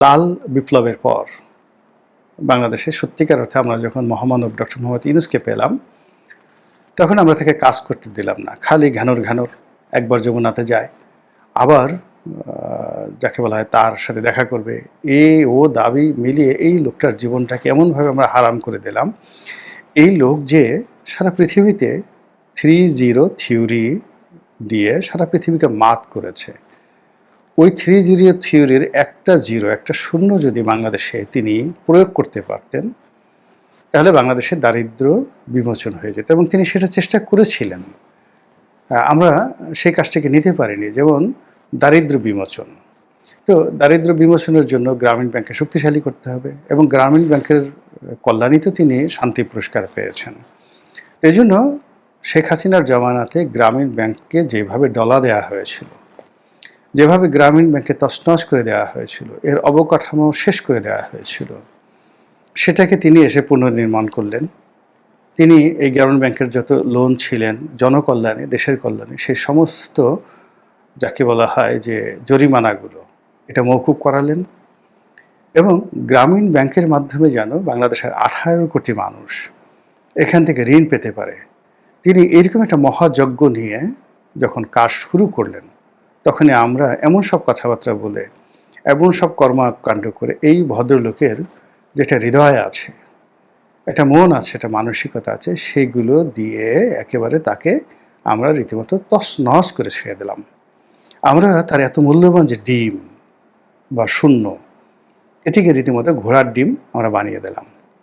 লাল বিপ্লবের পর বাংলাদেশে সত্যিকার অর্থে আমরা যখন মহামানব ডক্টর মোহাম্মদ ইউনুসকে পেলাম, তখন আমরা তাকে কাজ করতে দিলাম না। খালি ঘ্যানোর ঘ্যানোর একবার যমুনাতে যায়, আবার যাকে বলা হয় তার সাথে দেখা করবে। এ, ও দাবি মিলিয়ে এই লোকটার জীবনটাকে এমনভাবে আমরা হারাম করে দিলাম। এই লোক যে সারা পৃথিবীতে থ্রি জিরো থিওরি দিয়ে সারা পৃথিবীকে মাত করেছে, ওই থ্রি জিরো থিওরির একটা জিরো, একটা শূন্য যদি বাংলাদেশে তিনি প্রয়োগ করতে পারতেন, তাহলে বাংলাদেশের দারিদ্র বিমোচন হয়ে যেত এবং তিনি সেটা চেষ্টা করেছিলেন। আমরা সেই কাজটাকে নিতে পারিনি, যেমন দারিদ্র বিমোচন। তো দারিদ্র বিমোচনের জন্য গ্রামীণ ব্যাংককে শক্তিশালী করতে হবে এবং গ্রামীণ ব্যাংকের কল্যাণী তো তিনি শান্তি পুরস্কার পেয়েছেন। এই জন্য শেখ হাসিনার জমানাতে গ্রামীণ ব্যাংককে যেভাবে ডলা দেওয়া হয়েছিল যেভাবে গ্রামীণ ব্যাংকে তছনছ করে দেওয়া হয়েছিল, এর অবকাঠামো শেষ করে দেওয়া হয়েছিল, সেটাকে তিনি এসে পুনর্নির্মাণ করলেন। তিনি এই গ্রামীণ ব্যাংকের যত লোন ছিলেন, জনকল্যাণে, দেশের কল্যাণে সেই সমস্ত, যাকে বলা হয় যে জরিমানাগুলো, এটা মৌকুব করালেন এবং গ্রামীণ ব্যাংকের মাধ্যমে যেন বাংলাদেশের আঠারো কোটি মানুষ এখান থেকে ঋণ পেতে পারে। তিনি এরকম একটা মহাযজ্ঞ নিয়ে যখন কাজ শুরু করলেন তখনই আমরা এমন সব কথাবার্তা বলে, এমন সব কর্মকাণ্ড করে এই ভদ্রলোকের যেটা হৃদয় আছে একটা মন আছে একটা মানসিকতা আছে, সেগুলো দিয়ে একেবারে তাকে আমরা রীতিমতো তস নস করে ছেড়ে দিলাম। আমরা তার এত মূল্যবান যে ডিম বা শূন্য, এটিকে রীতিমতো ঘোড়ার ডিম আমরা বানিয়ে দিলাম।